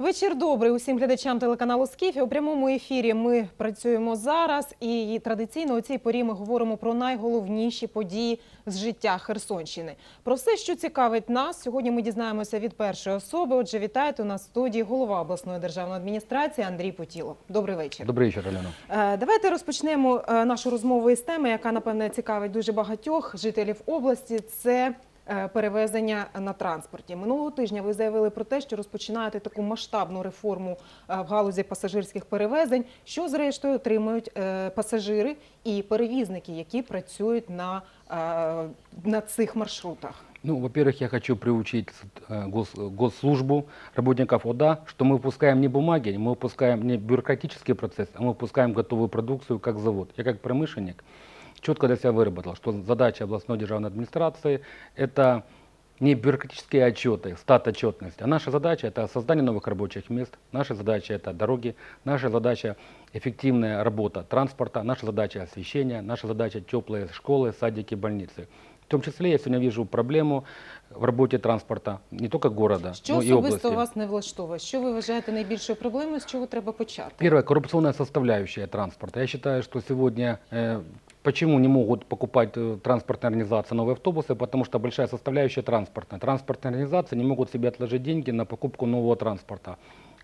Вечір добрий усім глядачам телеканалу Скіфі. У прямому ефірі ми працюємо зараз, і традиційно у цій порі ми говоримо про найголовніші події з життя Херсонщини. Про все, що цікавить нас, сьогодні ми дізнаємося від першої особи. Отже, вітайте у нас в студії голова обласної державної адміністрації Андрій Путілов. Добрий вечір. Добрий вечір, Альона. Е, Давайте розпочнемо е, нашу розмову із теми, яка напевне цікавить дуже багатьох жителів області. Це перевезення на транспорті. Минулого тижня ви заявили про те, що розпочинаєте таку масштабну реформу е, в галузі пасажирських перевезень, що зрештою отримують е, пасажири і перевізники, які працюють на, е, на цих маршрутах. Ну, во-первых, я хочу приучить э, гос, госслужбу, работников ОДА, что мы выпускаем не бумаги, мы выпускаем не бюрократический процесс, а мы выпускаем готовую продукцию как завод. Я как промышленник четко для себя выработал, что задача областной державной администрации – это не бюрократические отчеты, стат-отчетность, а наша задача – это создание новых рабочих мест, наша задача – это дороги, наша задача – эффективная работа транспорта, наша задача – освещение, наша задача – теплые школы, садики, больницы. В том числе я сегодня вижу проблему в работе транспорта не только города, Що но и области. особисто вас не влаштовує? Що ви вважаєте найбільшою проблемою? З чого треба почати? Первое, коррупционная составляющая транспорта. Я считаю, что сегодня э, почему не могут покупать э, транспортные организации новые автобусы, потому что большая составляющая транспортная. Транспортные организации не могут себе отложить деньги на покупку нового транспорта.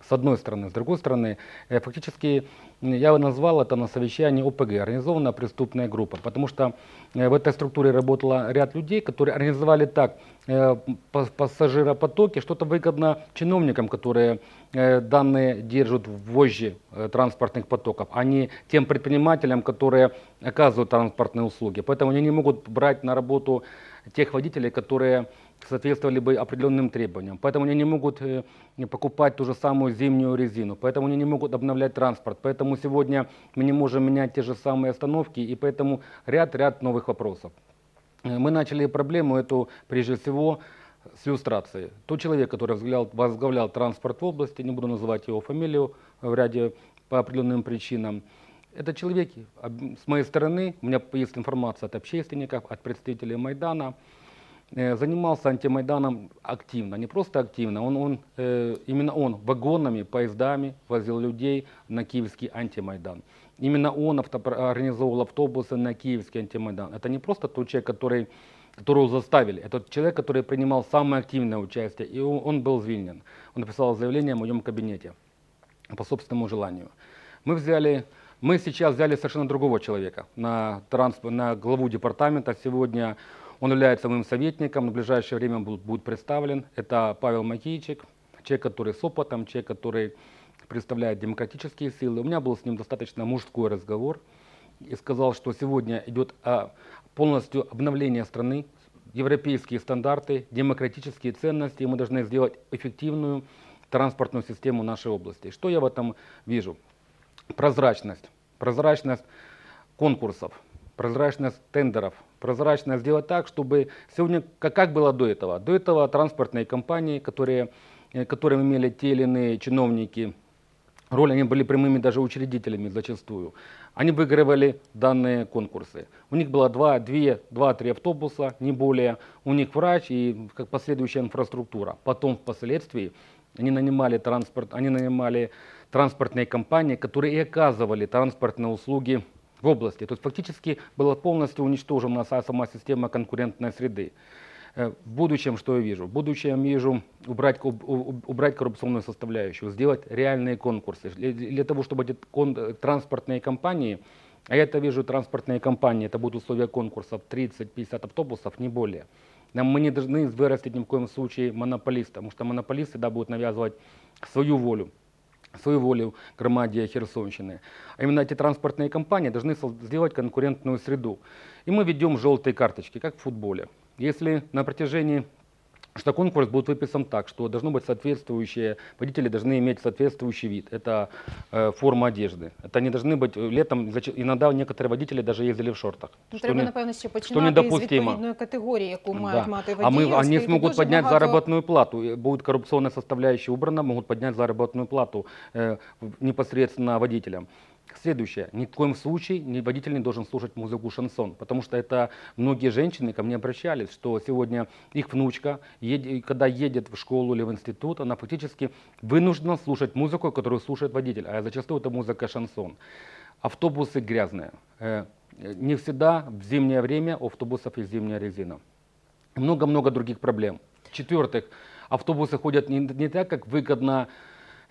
С одной стороны. С другой стороны, э, фактически я назвал это на совещании ОПГ, организованная преступная группа, потому что э, в этой структуре работало ряд людей, которые организовали так э, па- пассажиропотоки, что-то выгодно чиновникам, которые данные держат в вожжи транспортных потоков, а не тем предпринимателям, которые оказывают транспортные услуги. Поэтому они не могут брать на работу тех водителей, которые соответствовали бы определенным требованиям. Поэтому они не могут э, покупать ту же самую зимнюю резину. Поэтому они не могут обновлять транспорт. Поэтому сегодня мы не можем менять те же самые остановки. И поэтому ряд-ряд новых вопросов. Э, Мы начали проблему эту прежде всего с иллюстрации. Тот человек, который возглавлял, возглавлял транспорт в области, не буду называть его фамилию в ряде по определенным причинам, это человек, с моей стороны, у меня есть информация от общественников, от представителей Майдана, э, занимался антимайданом активно, не просто активно, он, он, э, именно он вагонами, поездами возил людей на киевский антимайдан. Именно он авто- организовывал автобусы на киевский антимайдан. Это не просто тот человек, который, которого заставили, это человек, который принимал самое активное участие, и он, он был звільнен. Он написал заявление в моем кабинете по собственному желанию. Мы взяли, мы сейчас взяли совершенно другого человека на, трансп- на главу департамента. Сегодня он является моим советником, в ближайшее время будет, будет представлен. Это Павел Макийчик, человек, который с опытом, человек, который представляет демократические силы. У меня был с ним достаточно мужской разговор и сказал, что сегодня идет а, полностью обновление страны, европейские стандарты, демократические ценности, и мы должны сделать эффективную транспортную систему нашей области. Что я в этом вижу? Прозрачность. Прозрачность конкурсов, прозрачность тендеров, прозрачность сделать так, чтобы сегодня, как, как было до этого? До этого транспортные компании, которые, э, которым имели те или иные чиновники роль, они были прямыми даже учредителями зачастую. Они выигрывали данные конкурсы. У них было 2, 2, 2-3 автобуса, не более. У них врач и как последующая инфраструктура. Потом впоследствии они нанимали, транспорт, они нанимали транспортные компании, которые и оказывали транспортные услуги в области. То есть фактически была полностью уничтожена са- сама система конкурентной среды. Э, В будущем что я вижу? В будущем вижу убрать, убрать коррупционную составляющую, сделать реальные конкурсы. Для, того, чтобы эти транспортные компании, а я это вижу, транспортные компании, это будут условия конкурсов 30-50 автобусов, не более. Нам мы не должны вырастить ни в коем случае монополиста, потому что монополист всегда будет навязывать свою волю свою волю громаде Херсонщины. А именно эти транспортные компании должны сделать конкурентную среду. И мы ведем желтые карточки, как в футболе. Если на протяжении что конкурс будет выписан так, что должно быть соответствующее, водители должны иметь соответствующий вид. Это э, форма одежды. Это не должны быть э, летом, зач- иногда некоторые водители даже ездили в шортах. Ну, Что треба, не- напевно, ще починати з недопустимо. відповідної категорії, яку мають Да. мати А водії. мы, они оскільки смогут дуже поднять багато- заработную плату. И Будет коррупционная составляющая убрана, могут поднять заработную плату э, в- непосредственно водителям. Следующее. Ни в коем случае ни водитель не должен слушать музыку шансон, потому что это многие женщины ко мне обращались, что сегодня их внучка, ед- когда едет в школу или в институт, она фактически вынуждена слушать музыку, которую слушает водитель, а зачастую это музыка шансон. Автобусы грязные. Э, э, Не всегда в зимнее время у автобусов есть зимняя резина. Много-много других проблем. В-четвертых, автобусы ходят не, не так, как выгодно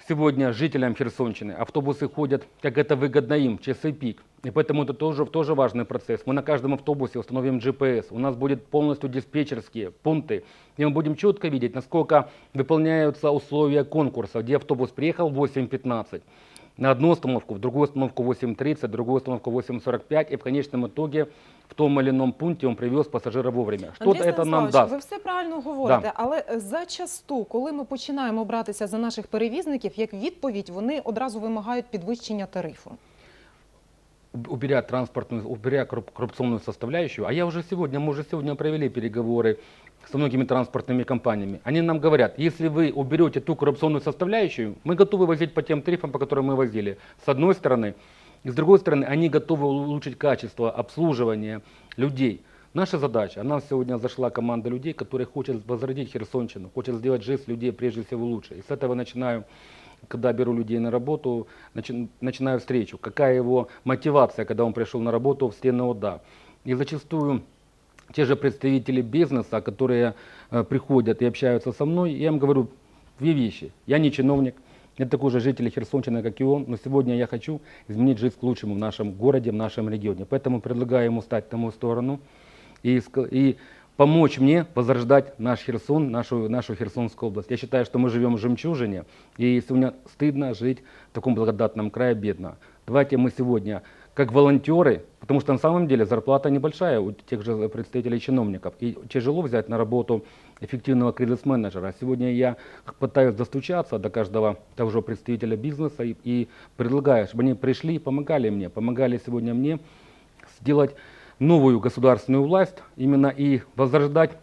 сегодня жителям Херсонщины. Автобусы ходят, как это выгодно им, часы пик. И поэтому это тоже, тоже важный процесс. Мы на каждом автобусе установим GPS. У нас будет полностью диспетчерские пункты. И мы будем четко видеть, насколько выполняются условия конкурса, где автобус приехал в 8.15 на одну остановку, в другую остановку 8.30, в другую остановку 8.45, и в конечном итоге в том или ином пункте он привез пассажира вовремя. Что Андрій это нам Станіславович, даст? Ви все правильно говорите, Да. але зачасту, коли ми починаємо братися за наших перевізників, як відповідь, вони одразу вимагають підвищення тарифу. уб- уберя транспортную, уберя корруп- коррупционную составляющую, а я уже сегодня, мы уже сегодня провели переговоры со многими транспортными компаниями. Они нам говорят, если вы уберете ту коррупционную составляющую, мы готовы возить по тем тарифам, по которым мы возили. С одной стороны. И с другой стороны, они готовы улучшить качество обслуживания людей. Наша задача, она сегодня зашла команда людей, которые хотят возродить Херсонщину, хотят сделать жизнь людей прежде всего лучше. И с этого начинаю когда беру людей на работу, начи- начинаю встречу. Какая его мотивация, когда он пришел на работу в стены ОДА. И зачастую те же представители бизнеса, которые э, приходят и общаются со мной, я им говорю две вещи. Я не чиновник, я такой же житель Херсонщины, как и он, но сегодня я хочу изменить жизнь к лучшему в нашем городе, в нашем регионе. Поэтому предлагаю ему стать на мою сторону и, и помочь мне возрождать наш Херсон, нашу, нашу Херсонскую область. Я считаю, что мы живем в жемчужине, и сегодня стыдно жить в таком благодатном крае бедно. Давайте мы сегодня, как волонтеры, потому что на самом деле зарплата небольшая у тех же представителей чиновников, и тяжело взять на работу эффективного кризис-менеджера. Сегодня я пытаюсь достучаться до каждого того же представителя бизнеса и, и предлагаю, чтобы они пришли и помогали мне, помогали сегодня мне сделать новую государственную власть, именно и возрождать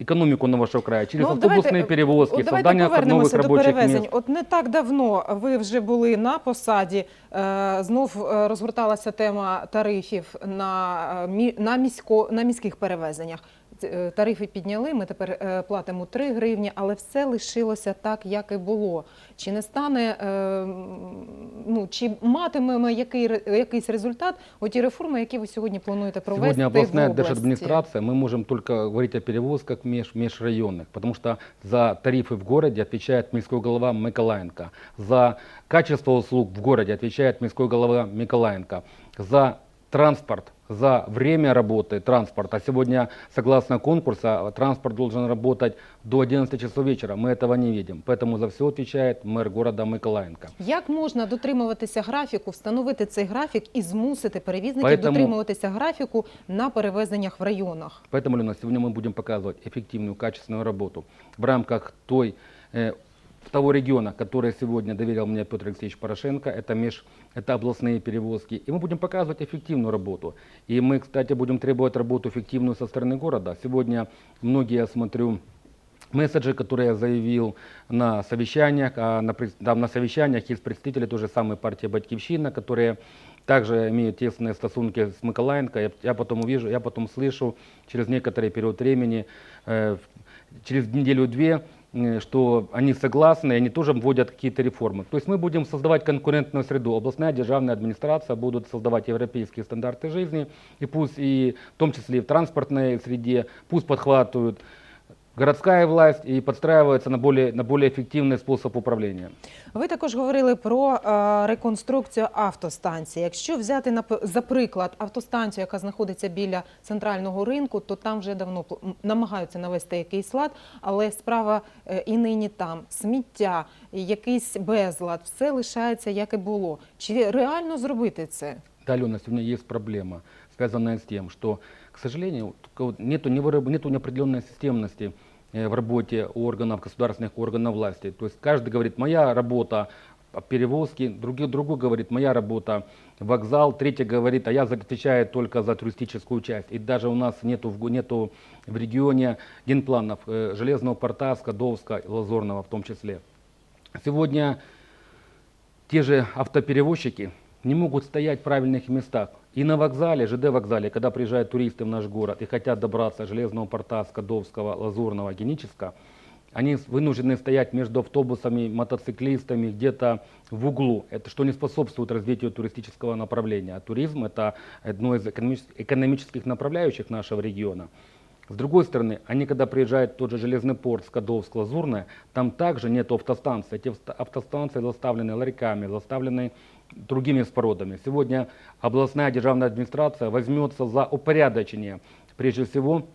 экономику нашего края через Ну, автобусные давайте, перевозки, От давайте создание новых повернемося до рабочих перевезень. мест. От не так давно ви вже були на посаді. е, Знов е, розгорталася тема тарифів на, е, мі- на, місько, на міських перевезеннях. Ц- е, Тарифи підняли, ми тепер е, платимо 3 гривні, але все лишилося так, як і було. Чи не стане, е, м, ну, чи матимемо який, ре- якийсь результат оті реформи, які ви сьогодні плануєте провести Сегодня областная в області? держадминистрация, мы можем только говорить о перевозках меж, межрайонных, потому что за тарифы в городе отвечает мирской голова Миколаенко, за качество услуг в городе отвечает мирской голова Миколаенко, за транспорт, за время работы транспорта. Сегодня, согласно конкурса, транспорт должен работать до 11 часов вечера. Мы этого не видим. Поэтому за все отвечает мэр города Миколаенко. Як можна дотримуватися графіку, встановити цей графік і змусити перевізників Поэтому- дотримуватися графіку на перевезеннях в районах? Поэтому, Лена, сегодня мы будем показывать эффективную, качественную работу в рамках той, э, того региона, который сегодня доверил мне Петр Алексеевич Порошенко, это, меж, это областные перевозки. И мы будем показывать эффективную работу. И мы, кстати, будем требовать работу эффективную со стороны города. Сегодня многие, я смотрю, месседжи, которые я заявил на совещаниях, а на, там на совещаниях есть представители той же самой партии «Батькивщина», которые также имеют тесные стосунки с Миколаенко. Я, я потом увижу, я потом слышу через некоторый период времени, э, через неделю-две, что они согласны, они тоже вводят какие-то реформы. То есть мы будем создавать конкурентную среду. Областная державная администрация будут создавать европейские стандарты жизни, и пусть и в том числе и в транспортной среде, пусть подхватывают городская власть и подстраивается на более, на более эффективный способ управления. Ви також говорили про е, реконструкцію автостанції. Якщо взяти на за приклад автостанцію, яка знаходиться біля центрального ринку, то там вже давно намагаються навести якийсь лад, але справа е, і нині там сміття, якийсь безлад, все лишається як і було. Чи реально зробити це? Да, Алена, сегодня есть проблема, связанная с тем, что, к сожалению, нету, неопределенной системности э, в работе органов, государственных органов власти. То есть каждый говорит, моя работа перевозки, другой, другой говорит, моя работа вокзал, третий говорит, а я отвечаю только за туристическую часть. И даже у нас нету в, нету в регионе генпланов э, Железного порта, Скадовска, Лазорного в том числе. Сегодня те же автоперевозчики, не могут стоять в правильных местах. И на вокзале, ЖД вокзале, когда приезжают туристы в наш город и хотят добраться Железного порта, Скадовского, Лазурного, Генического, они вынуждены стоять между автобусами, мотоциклистами, где-то в углу. Это что не способствует развитию туристического направления. А туризм – это одно из экономичес- экономических направляющих нашего региона. С другой стороны, они когда приезжают в тот же железный порт, Скадовск, Лазурное, там также нет автостанций. Эти авто- автостанции заставлены ларьками, заставлены другими спородами. Сегодня областная державная администрация возьмется за упорядочение, прежде всего,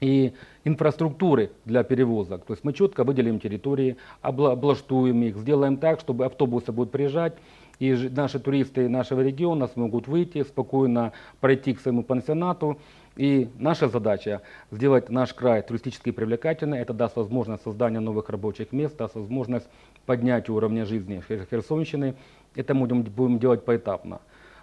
и инфраструктуры для перевозок. То есть мы четко выделим территории, обла- облаштуем их, сделаем так, чтобы автобусы будут приезжать, и наши туристы нашего региона смогут выйти, спокойно пройти к своему пансионату. И наша задача сделать наш край туристически привлекательным. Это даст возможность создания новых рабочих мест, даст возможность поднять уровня жизни Хер- Херсонщины. Это мы будем, делать поэтапно.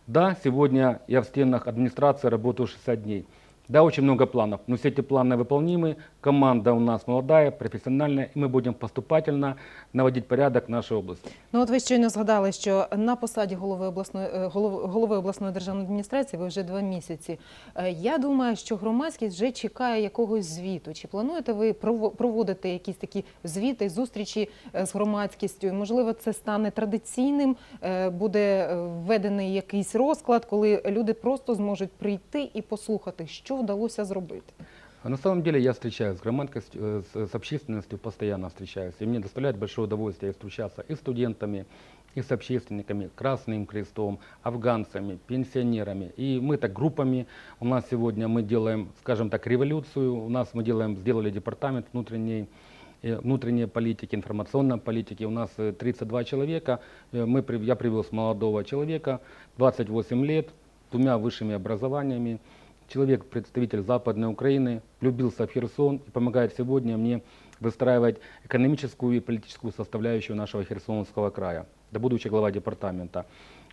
Да, сегодня я в стенах администрации работаю 60 дней. Да, очень много планов, но все эти планы выполнимы. Команда у нас молодая, профессиональная, и мы будем поступательно наводить порядок в нашей области. Ну от ви щойно згадали, що на посаді голови обласної е, голов- голови обласної державної адміністрації ви вже два місяці. Е, Я думаю, що громадськість вже чекає якогось звіту. Чи плануєте ви прово- проводити якісь такі звіти, зустрічі е, з громадськістю? І, Можливо, це стане традиційним, е, буде е, введений якийсь розклад, коли люди просто зможуть прийти і послухати, що Вдалося зробити. А на самом деле я встречаюсь с громадкостью, э, с, общественностью, постоянно встречаюсь. И мне доставляет большое удовольствие встречаться и студентами, и с общественниками, Красным Крестом, афганцами, пенсионерами. И мы так группами, у нас сегодня мы делаем, скажем так, революцию, у нас мы делаем, сделали департамент внутренней э, внутренней политики, информационной политики. У нас э, 32 человека. Э, Мы, при- я привез молодого человека, 28 лет, двумя высшими образованиями. Человек, представитель Западной Украины, влюбился в Херсон и помогает сегодня мне выстраивать экономическую и политическую составляющую нашего Херсонского края. Да будущий глава департамента.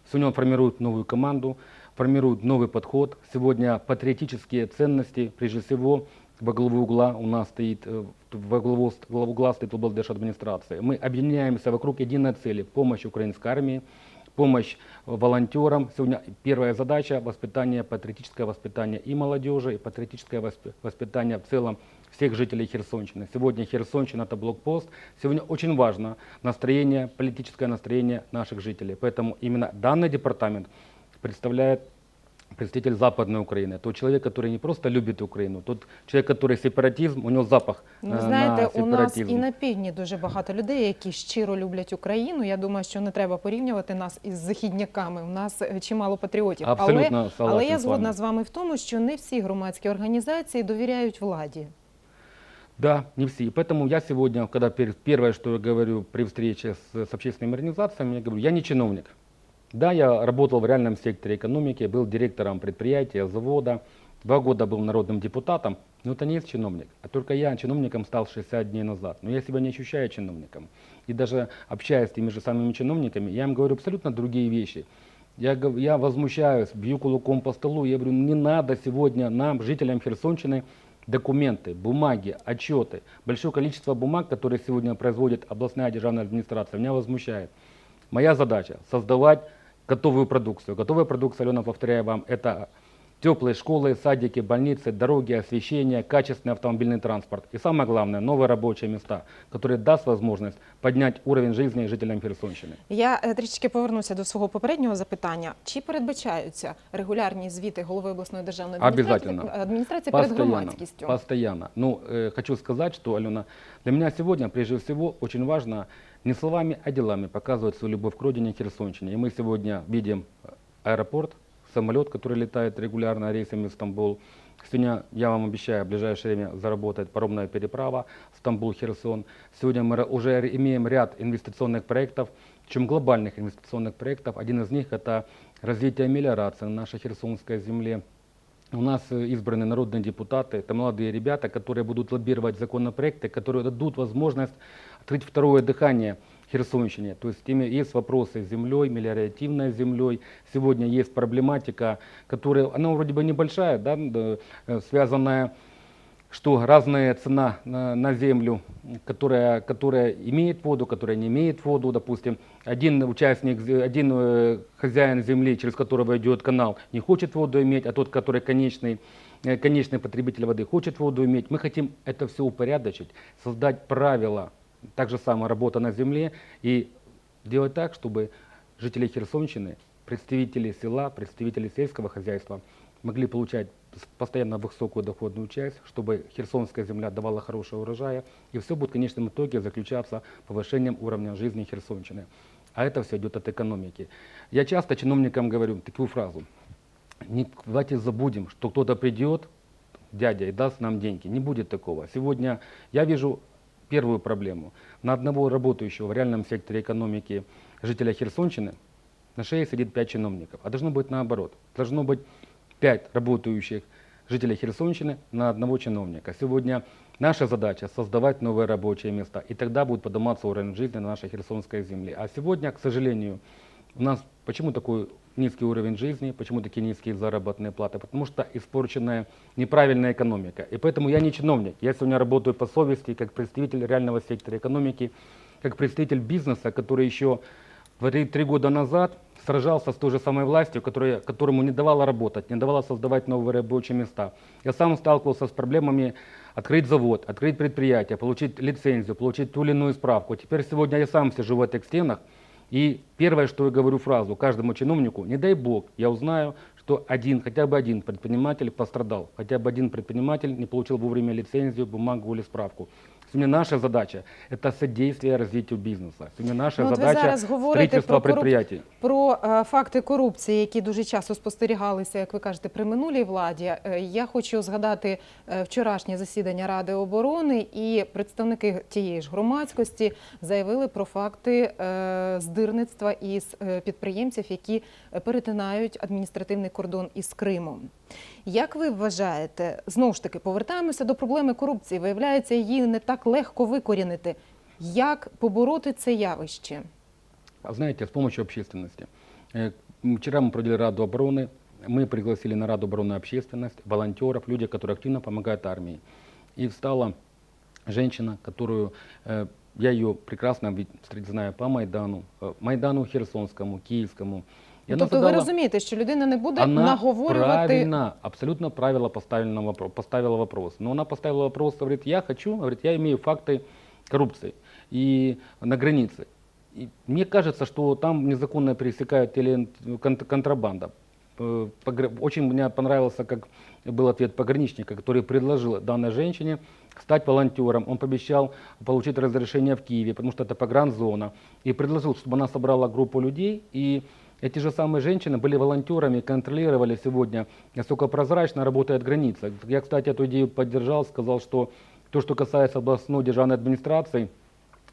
Сегодня он формирует новую команду, формирует новый подход. Сегодня патриотические ценности, прежде всего, во главу угла у нас стоит, э, во главу, главу угла стоит облдержадминистрация. Мы объединяемся вокруг единой цели – помощь украинской армии, помощь волонтерам. Сегодня первая задача – воспитание, патриотическое воспитание и молодежи, и патриотическое восп- воспитание в целом всех жителей Херсонщины. Сегодня Херсонщина – это блокпост. Сегодня очень важно настроение, политическое настроение наших жителей. Поэтому именно данный департамент представляет представитель Западной Украины. Тот человек, который не просто любит Украину, тот человек, который сепаратизм, у него запах Ну, э, знаєте, на у нас сепаратизм. і на півдні дуже багато людей, які щиро люблять Україну. Я думаю, що не треба порівнювати нас із західняками. У нас е, чимало патріотів. Абсолютно але, согласен але я з вами. згодна з вами в тому, що не всі громадські організації довіряють владі. Да, не все. И поэтому я сегодня, когда пер- первое, что я говорю при встрече с, с общественными организациями, я говорю, я не чиновник. Да, я работал в реальном секторе экономики, был директором предприятия, завода, два года был народным депутатом, но это не есть чиновник. А только я чиновником стал 60 дней назад. Но я себя не ощущаю чиновником. И даже общаясь с теми же самыми чиновниками, я им говорю абсолютно другие вещи. Я, я возмущаюсь, бью кулаком по столу, я говорю, не надо сегодня нам, жителям Херсонщины, документы, бумаги, отчеты. Большое количество бумаг, которые сегодня производит областная державная администрация, меня возмущает. Моя задача – создавать готовую продукцию. Готовая продукция, Алена, повторяю вам, это теплые школы, садики, больницы, дороги, освещение, качественный автомобильный транспорт. И самое главное, новые рабочие места, которые даст возможность поднять уровень жизни жителям Херсонщины. Я е, трішечки повернуся до свого попереднього запитання. Чи передбачаються регулярні звіти голови обласної державної адміністрації, Обязательно. адміністрації перед Постоянно, громадськістю? постоянно. Ну, э, хочу сказать, что, Алена, для меня сегодня, прежде всего, очень важно не словами, а делами показывать свою любовь к родине Херсонщине. И мы сегодня видим э, аэропорт, самолет, который летает регулярно рейсами в Стамбул. Сегодня, я вам обещаю, в ближайшее время заработает паромная переправа Стамбул-Херсон. Сегодня мы уже имеем ряд инвестиционных проектов, причем глобальных инвестиционных проектов. Один из них – это развитие мелиорации на нашей херсонской земле. У нас э, избраны народные депутаты, это молодые ребята, которые будут лоббировать законопроекты, которые дадут возможность открыть второе дыхание Херсонщине. То есть есть вопросы с землей, мелиоративной землей. Сегодня есть проблематика, которая, она вроде бы небольшая, да, э, связанная что разная цена на, на землю, которая, которая имеет воду, которая не имеет воду, допустим, один участник, один э, хозяин земли, через которого идет канал, не хочет воду иметь, а тот, который конечный, э, конечный потребитель воды хочет воду иметь. Мы хотим это все упорядочить, создать правила, так же самое работа на земле. И сделать так, чтобы жители Херсонщины, представители села, представители сельского хозяйства могли получать постоянно высокую доходную часть, чтобы херсонская земля давала хорошие урожая, и все будет в конечном итоге заключаться повышением уровня жизни Херсонщины. А это все идет от экономики. Я часто чиновникам говорю такую фразу. Не, давайте забудем, что кто-то придет, дядя, и даст нам деньги. Не будет такого. Сегодня я вижу первую проблему. На одного работающего в реальном секторе экономики жителя Херсонщины на шее сидит пять чиновников. А должно быть наоборот. Должно быть пять работающих жителей Херсонщины на одного чиновника. Сегодня наша задача создавать новые рабочие места. И тогда будет подниматься уровень жизни на нашей херсонской земле. А сегодня, к сожалению, у нас почему такой низкий уровень жизни, почему такие низкие заработные платы? Потому что испорченная неправильная экономика. И поэтому я не чиновник. Я сегодня работаю по совести как представитель реального сектора экономики, как представитель бизнеса, который еще три года назад сражался с той же самой властью, которая, которому не давала работать, не давала создавать новые рабочие места. Я сам сталкивался с проблемами открыть завод, открыть предприятие, получить лицензию, получить ту или иную справку. Теперь сегодня я сам сижу в этих стенах, и первое, что я говорю фразу каждому чиновнику, не дай бог, я узнаю, что один, хотя бы один предприниматель пострадал, хотя бы один предприниматель не получил вовремя лицензию, бумагу или справку. Сегодня наша задача – это содействие развитию бизнеса. Сегодня наша Ну, от ви задача зараз – говорите про, предприятий. про е, факти корупції, які дуже часто спостерігалися, як ви кажете, при минулій владі. Е, Я хочу згадати е, вчорашнє засідання Ради оборони, і представники тієї ж громадськості заявили про факти е, здирництва із е, підприємців, які перетинають адміністративний кордон із Кримом. Як ви вважаєте, знову ж таки повертаємося до проблеми корупції? Виявляється, її не так легко викорінити. Як побороти це явище? А Знаете, с помощью общественности. Э, м, Вчера мы провели Раду обороны, мы пригласили на Раду обороны общественность, волонтеров, люди, которые активно помогают армии. И встала женщина, которую э, я ее прекрасно вид- встр- знаю по Майдану, э, Майдану Херсонскому, Киевскому. Она тобто ви задала- розумієте, що людина не буде она наговорювати правильно, абсолютно правильно поставила вопрос, поставила вопрос. Но она поставила вопрос, говорит, я хочу, говорит, я имею факты коррупции и на границе. И мне кажется, что там незаконно пересекают или кон- контрабанда. Э, Очень мне понравился, как был ответ пограничника, который предложил данной женщине стать волонтером. Он пообещал получить разрешение в Киеве, потому что это погранзона. И предложил, чтобы она собрала группу людей и эти же самые женщины были волонтерами, контролировали сегодня, насколько прозрачно работает граница. Я, кстати, эту идею поддержал, сказал, что то, что касается областной державной администрации,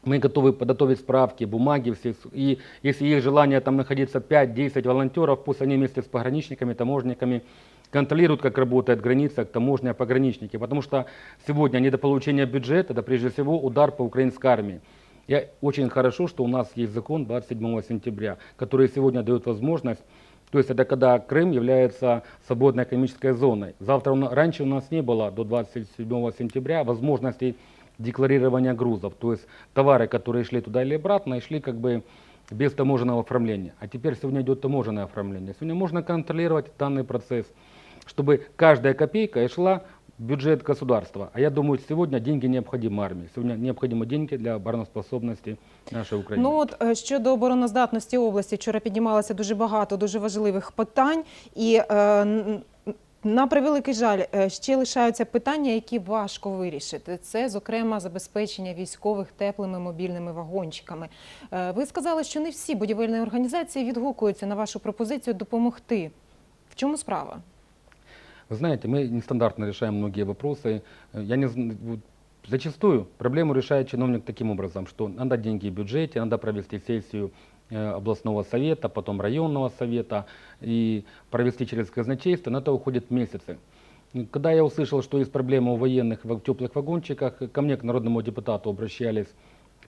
мы готовы подготовить справки, бумаги все. И если есть желание там находиться 5-10 волонтеров, пусть они вместе с пограничниками, таможниками контролируют, как работает граница, таможня, пограничники. Потому что сегодня недополучение бюджета, это прежде всего удар по украинской армии. И очень хорошо, что у нас есть закон 27 сентября, который сегодня дает возможность, то есть это когда Крым является свободной экономической зоной. Завтра на- раньше у нас не было до 27 сентября возможностей декларирования грузов, то есть товары, которые шли туда или обратно, шли как бы без таможенного оформления. А теперь сегодня идет таможенное оформление. Сегодня можно контролировать данный процесс, чтобы каждая копейка шла бюджет государства. А я думаю, сегодня деньги необходимы армии. Сегодня необходимы деньги для обороноспособности нашей Украины. Ну от е, щодо обороноздатності області, вчора піднімалося дуже багато дуже важливих питань, і е, н- н- на превеликий жаль, е, ще лишаються питання, які важко вирішити. Це, зокрема, забезпечення військових теплими мобільними вагончиками. Е, Ви сказали, що не всі будівельні організації відгукуються на вашу пропозицію допомогти. В чому справа? Вы знаете, мы нестандартно решаем многие вопросы. Э, Я не зачастую проблему решает чиновник таким образом, что надо деньги в бюджете, надо провести сессию э, областного совета, потом районного совета и провести через казначейство, на это уходят месяцы. Когда я услышал, что есть проблема у военных в теплых вагончиках, ко мне, к народному депутату, обращались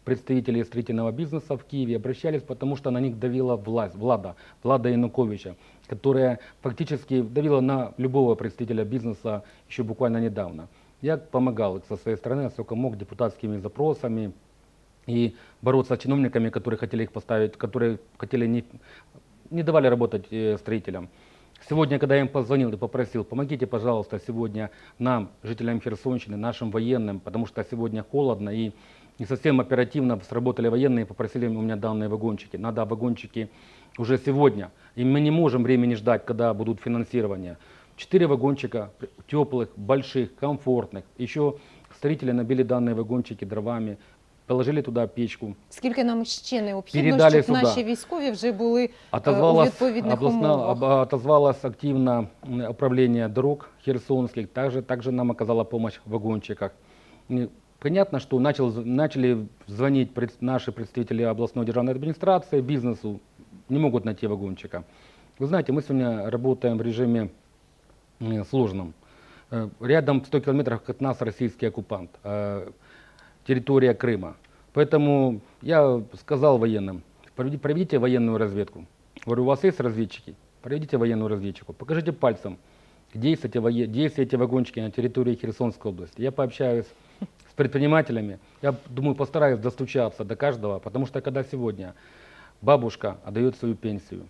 представители строительного бизнеса в Киеве, обращались, потому что на них давила власть, Влада, Влада Януковича, которая фактически давила на любого представителя бизнеса еще буквально недавно. Я помогал со своей стороны, насколько мог, депутатскими запросами и бороться с чиновниками, которые хотели их поставить, которые хотели не, не давали работать э, строителям. Сегодня, когда я им позвонил и попросил, помогите, пожалуйста, сегодня нам, жителям Херсонщины, нашим военным, потому что сегодня холодно и не совсем оперативно сработали военные, попросили у меня данные вагончики. Надо вагончики уже сегодня. И мы не можем времени ждать, когда будут финансирования. Четыре вагончика теплых, больших, комфортных. Еще строители набили данные вагончики дровами, положили туда печку. Скільки нам ще необхідно, Передали щоб сюди. наші військові вже були е, у Отозвалось, відповідних областна, умовах? об- отозвалось активно м, управление дорог херсонских, также, также нам оказала помощь в вагончиках. И Понятно, что начал, з- начали звонить пред- наши представители областной державной администрации, бизнесу, не могут найти вагончика. Вы знаете, мы сегодня работаем в режиме э, сложном. Э, Рядом в 100 километрах от нас российский оккупант, э, территория Крыма. Поэтому я сказал военным, проведи- проведите военную разведку. Говорю, у вас есть разведчики? Проведите военную разведчику. Покажите пальцем, где есть эти, где есть эти вагончики на территории Херсонской области. Я пообщаюсь с предпринимателями. Я думаю, постараюсь достучаться до каждого, потому что когда сегодня бабушка отдает свою пенсию,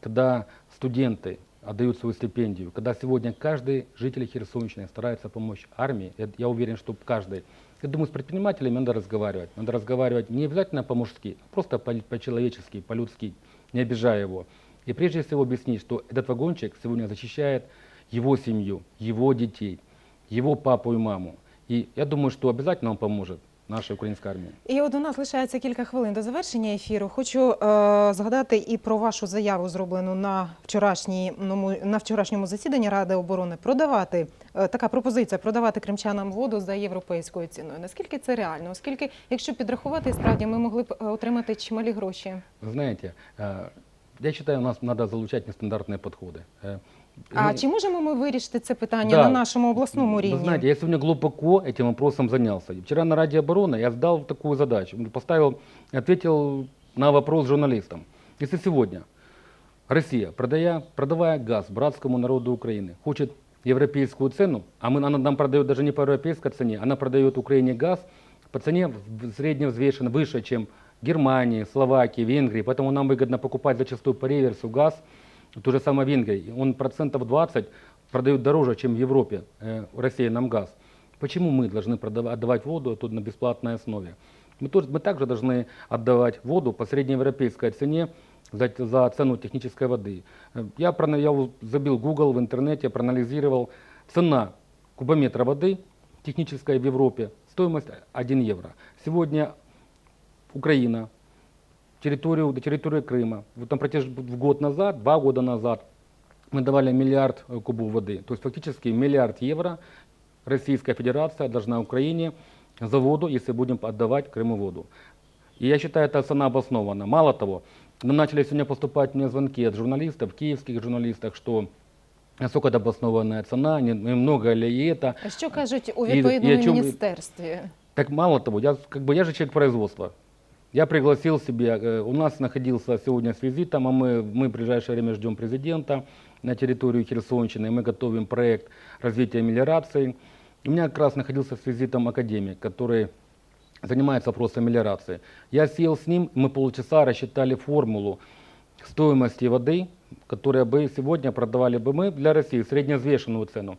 когда студенты отдают свою стипендию, когда сегодня каждый житель Херсонщины старается помочь армии, я уверен, что каждый. Я думаю, с предпринимателями надо разговаривать. Надо разговаривать не обязательно по-мужски, а просто по- по-человечески, по-людски, не обижая его. И прежде всего объяснить, что этот вагончик сегодня защищает его семью, его детей, его папу и маму. И я думаю, что обязательно он поможет нашей украинской армии. І от у нас лишається кілька хвилин до завершення ефіру. Хочу е, згадати і про вашу заяву, зроблену на вчорашньому на вчорашньому засіданні Ради оборони. Продавати е, така пропозиція продавати кримчанам воду за європейською ціною. Наскільки це реально? Оскільки, якщо підрахувати, справді ми могли б е, отримати чималі гроші. Вы знаете, э, я считаю, у нас надо залучать нестандартные подходы. Э, А ну, чи можемо ми вирішити це питання Да. на нашому обласному рівні? Вы знаете, я сегодня глубоко этим вопросом занялся. Вчера на Раде обороны я сдал такую задачу, поставил, ответил на вопрос журналистам. Если сегодня Россия, продая, продавая газ братскому народу Украины, хочет европейскую цену, а мы, она нам продает даже не по европейской цене, она продает Украине газ по цене в- средневзвешенно выше, чем Германии, Словакии, Венгрии, поэтому нам выгодно покупать зачастую по реверсу газ, ту же самое Венгрии, он процентов 20 продает дороже, чем в Европе, э, Россия нам газ. Почему мы должны продава- отдавать воду тут на бесплатной основе? Мы, тоже, мы также должны отдавать воду по среднеевропейской цене за, за цену технической воды. Э, Я, я забил Google в интернете, проанализировал цена кубометра воды технической в Европе, стоимость 1 евро. Сегодня Украина, территорию, до территории Крыма, вот там протяж, в год назад, два года назад, мы давали миллиард э, кубов воды. То есть фактически миллиард евро Российская Федерация должна Украине за воду, если будем отдавать Крыму воду. И я считаю, эта цена обоснована. Мало того, нам начали сегодня поступать мне звонки от журналистов, киевских журналистов, что насколько это обоснованная цена, не, не много ли это. А що кажуть у І- і відповідному о чому- міністерстві? Так мало того, я, как бы, я же человек производства. Я пригласил себе, э, у нас находился сегодня с визитом, а мы, мы в ближайшее время ждем президента на территорию Херсонщины, мы готовим проект развития мелиорации. У меня как раз находился с визитом академик, который занимается вопросом мелиорации. Я сел с ним, мы полчаса рассчитали формулу стоимости воды, которая бы сегодня продавали бы мы для России средневзвешенную цену.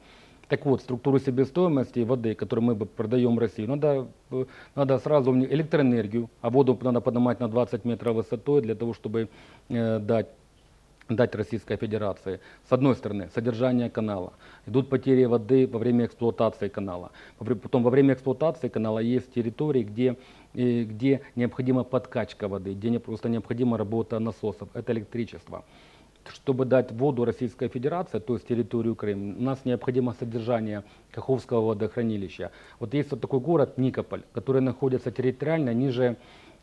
Так вот, структуру себестоимости воды, которую мы продаем России, надо, э, надо сразу электроэнергию, а воду надо поднимать на 20 метров высотой для того, чтобы э, дать дать Российской Федерации. С одной стороны, содержание канала. Идут потери воды во время эксплуатации канала. Потом во время эксплуатации канала есть территории, где, э, где необходима подкачка воды, где просто необходима работа насосов. Это электричество. Чтобы дать воду Российской Федерации, то есть территорию Крым, у нас необходимо содержание Каховского водохранилища. Вот есть вот такой город Никополь, который находится территориально ниже,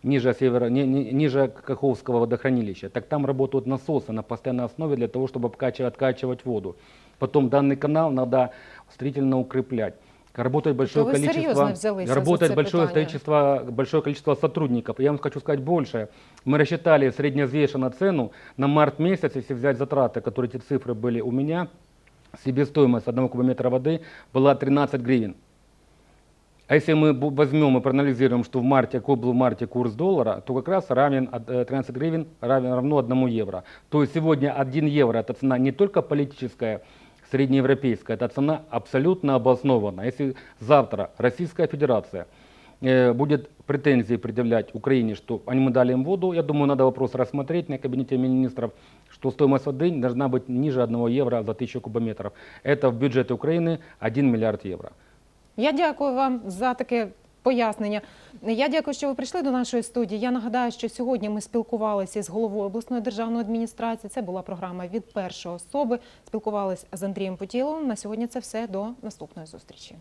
ниже, севера, ни- ни- ниже Каховского водохранилища. Так там работают насосы на постоянной основе для того, чтобы обкачивать, откачивать воду. Потом данный канал надо строительно укреплять. Работает большое вы количество, работает большое количество, большое количество сотрудников. Я вам хочу сказать больше. Мы рассчитали средневзвешенно цену на март месяц, если взять затраты, которые эти цифры были у меня, себестоимость одного кубометра воды была 13 гривен. А если мы возьмем и проанализируем, что в марте, какой был в марте курс доллара, то как раз равен от- э, 13 гривен равен, равно 1 евро. То есть сегодня 1 евро это цена не только политическая, среднеевропейская, это цена абсолютно обоснованная. Если завтра Российская Федерация э, будет претензии предъявлять Украине, что они мы дали им воду, я думаю, надо вопрос рассмотреть на кабинете министров, что стоимость воды должна быть ниже 1 евро за 1000 кубометров. Это в бюджете Украины 1 миллиард евро. Я дякую вам за таке пояснення. Я дякую, що ви прийшли до нашої студії. Я нагадаю, що сьогодні ми спілкувалися з головою обласної державної адміністрації. Це була програма від першої особи. Спілкувалися з Андрієм Потіловим. На сьогодні це все. До наступної зустрічі.